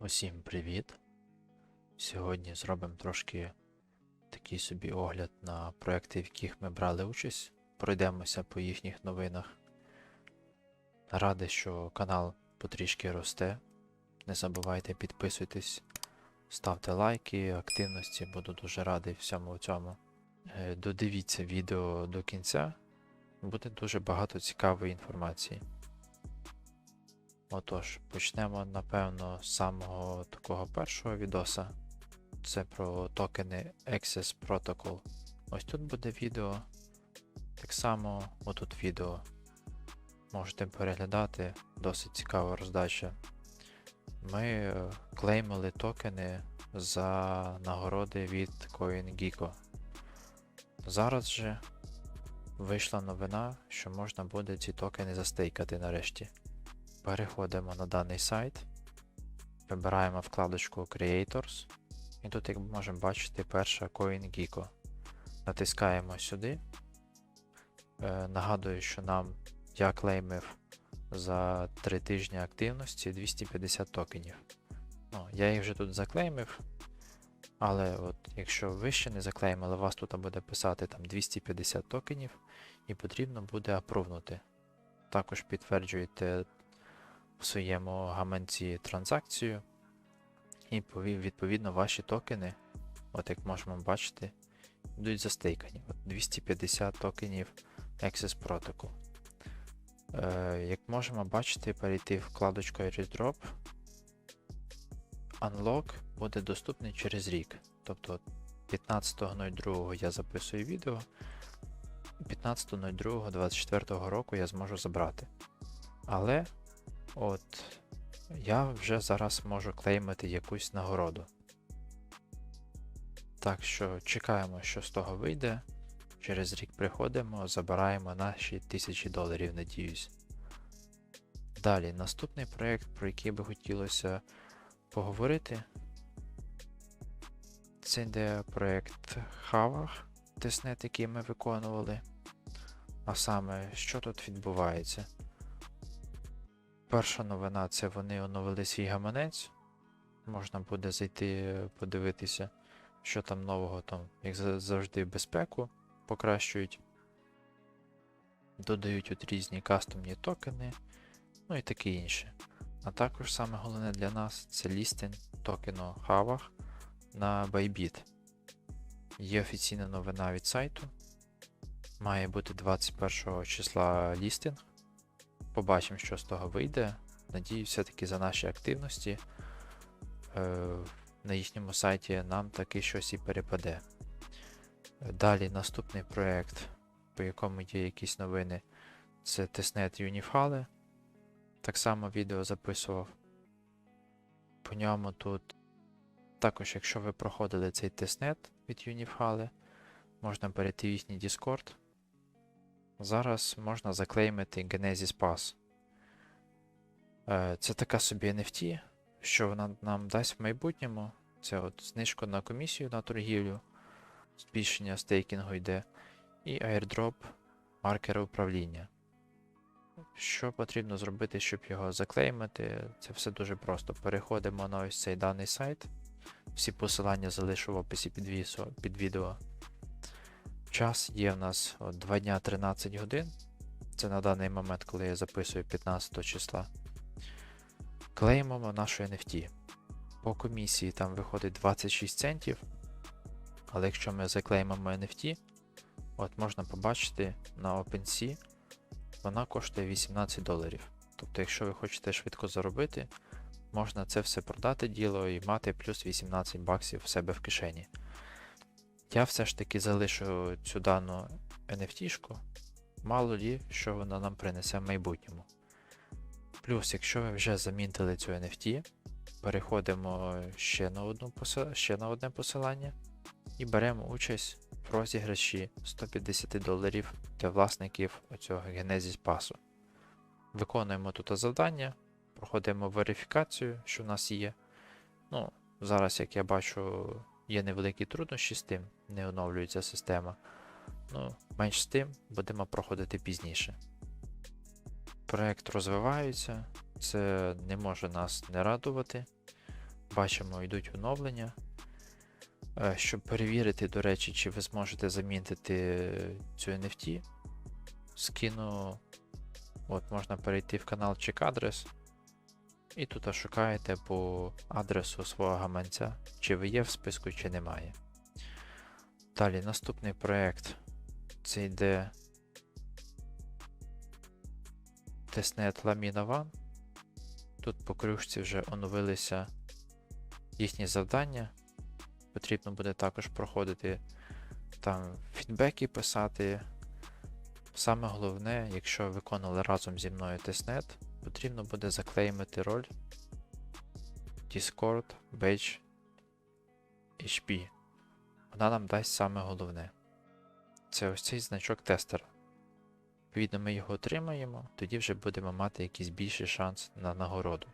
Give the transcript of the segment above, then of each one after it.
Усім привіт! Сьогодні зробимо трошки такий собі огляд на проекти, в яких ми брали участь. Пройдемося по їхніх новинах. Радий, що канал потрішки росте. Не забувайте підписуйтесь, ставте лайки, активності, буду дуже радий всьому цьому. Е, Додивіться відео до кінця, буде дуже багато цікавої інформації. Отож, почнемо, напевно, з самого такого першого відоса. Це про токени Access Protocol. Ось тут буде відео. Так само отут відео. Можете переглядати, досить цікава роздача. Ми е, клеймили токени за нагороди від CoinGecko. Зараз же вийшла новина, що можна буде ці токени застейкати нарешті. Переходимо на даний сайт, вибираємо вкладочку Creators, і тут, як можемо бачити, перша CoinGecko. Натискаємо сюди. Е, нагадую, що нам я клеймив за 3 тижні активності 250 токенів. Ну, я їх вже тут заклеймив, але от якщо ви ще не заклеймили, вас тут буде писати там 250 токенів, і потрібно буде апрувнути. Також підтверджуєте в своєму гаманці транзакцію, і відповідно ваші токени, от як можемо бачити, йдуть застейкані. От 250 токенів Access Protocol. Е, як можемо бачити, перейти в вкладочку Airdrop, Unlock буде доступний через рік. Тобто 15.02 я записую відео, 15.02.24 року я зможу забрати. Але От я вже зараз можу клеймити якусь нагороду. Так що чекаємо, що з того вийде. Через рік приходимо, забираємо наші тисячі доларів, надіюсь. Далі, наступний проєкт, про який би хотілося поговорити. Це йде проєкт Havach, тиснет, який ми виконували. А саме, що тут відбувається? Перша новина це вони оновили свій гаманець. Можна буде зайти подивитися, що там нового, там, як завжди, безпеку покращують. Додають от різні кастомні токени, ну і таке інше. А також саме головне для нас це лістинг токену Havach на Bybit. Є офіційна новина від сайту. Має бути 21 числа лістинг. Побачимо, що з того вийде. Надію, все-таки за наші активності е, на їхньому сайті нам таки щось і перепаде. Далі наступний проєкт, по якому є якісь новини, це Testnet Unifale. Так само відео записував. По ньому тут також, якщо ви проходили цей тестнет від Unifale, можна перейти в їхній Discord. Зараз можна заклеймити Genesis Pass. Е, Це така собі NFT, що вона нам дасть в майбутньому. Це от знижку на комісію на торгівлю, збільшення стейкінгу йде, і airdrop маркера управління. Що потрібно зробити, щоб його заклеймити? Це все дуже просто. Переходимо на ось цей даний сайт. Всі посилання залишу в описі під, відео. Час є в нас от 2 дня 13 годин. Це на даний момент, коли я записую 15 числа. Клеймимо нашу NFT. По комісії там виходить 26 центів. Але якщо ми заклеймимо NFT, от можна побачити на OpenSea, вона коштує 18 доларів. Тобто, якщо ви хочете швидко заробити, можна це все продати діло і мати плюс 18 баксів в себе в кишені. Я все ж таки залишу цю дану NFT-шку, мало лі, що вона нам принесе в майбутньому. Плюс, якщо ви вже замінтили цю NFT, переходимо ще на, одну ще на одне посилання і беремо участь в розіграші 150 доларів для власників цього Genesis пасу. Виконуємо тут завдання, проходимо верифікацію, що в нас є. Ну, зараз, як я бачу, є невеликі труднощі з тим, не оновлюється система. Ну, менш з тим будемо проходити пізніше. Проект розвивається, це не може нас не радувати. Бачимо, йдуть оновлення. Е, Щоб перевірити, до речі, чи ви зможете замінити цю NFT, скину. От, можна перейти в канал Check-Address. І тут шукаєте по адресу свого гаманця, чи ви є в списку, чи немає. Далі, наступний проект. Це йде Lamina One. Тут по кружці вже оновилися їхні завдання. Потрібно буде також проходити там фідбеки писати. Саме головне, якщо виконали разом зі мною тестнет, потрібно буде заклеймити роль Discord Badge HP. Вона нам дасть саме головне. Це ось цей значок тестера. Відповідно, ми його отримаємо, тоді вже будемо мати якийсь більший шанс на нагороду.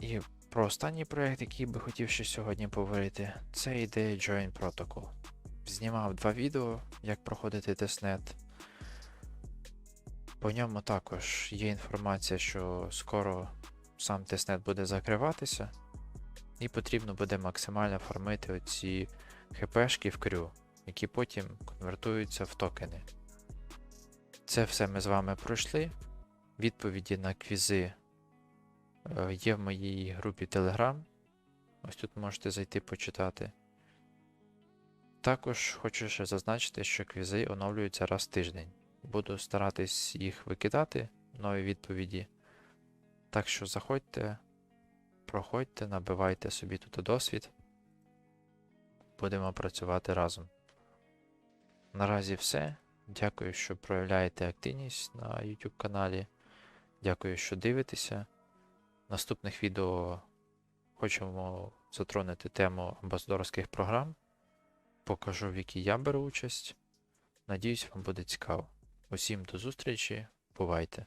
І про останній проєкт, який би хотів ще сьогодні поговорити, це ідея Join Protocol. Знімав два відео, як проходити тестнет. По ньому також є інформація, що скоро сам тестнет буде закриватися, і потрібно буде максимально фармити оці хпшки в крю, які потім конвертуються в токени. Це все ми з вами пройшли. Відповіді на квізи е, є в моїй групі Telegram. Ось тут можете зайти почитати. Також хочу ще зазначити, що квізи оновлюються раз в тиждень. Буду старатись їх викидати, нові відповіді. Так що заходьте, проходьте, набивайте собі тут досвід. Будемо працювати разом. Наразі все. Дякую, що проявляєте активність на YouTube каналі. Дякую, що дивитеся. В наступних відео хочемо затронути тему амбасадорських програм. Покажу, в якій я беру участь. Надіюсь, вам буде цікаво. Усім до зустрічі. Бувайте!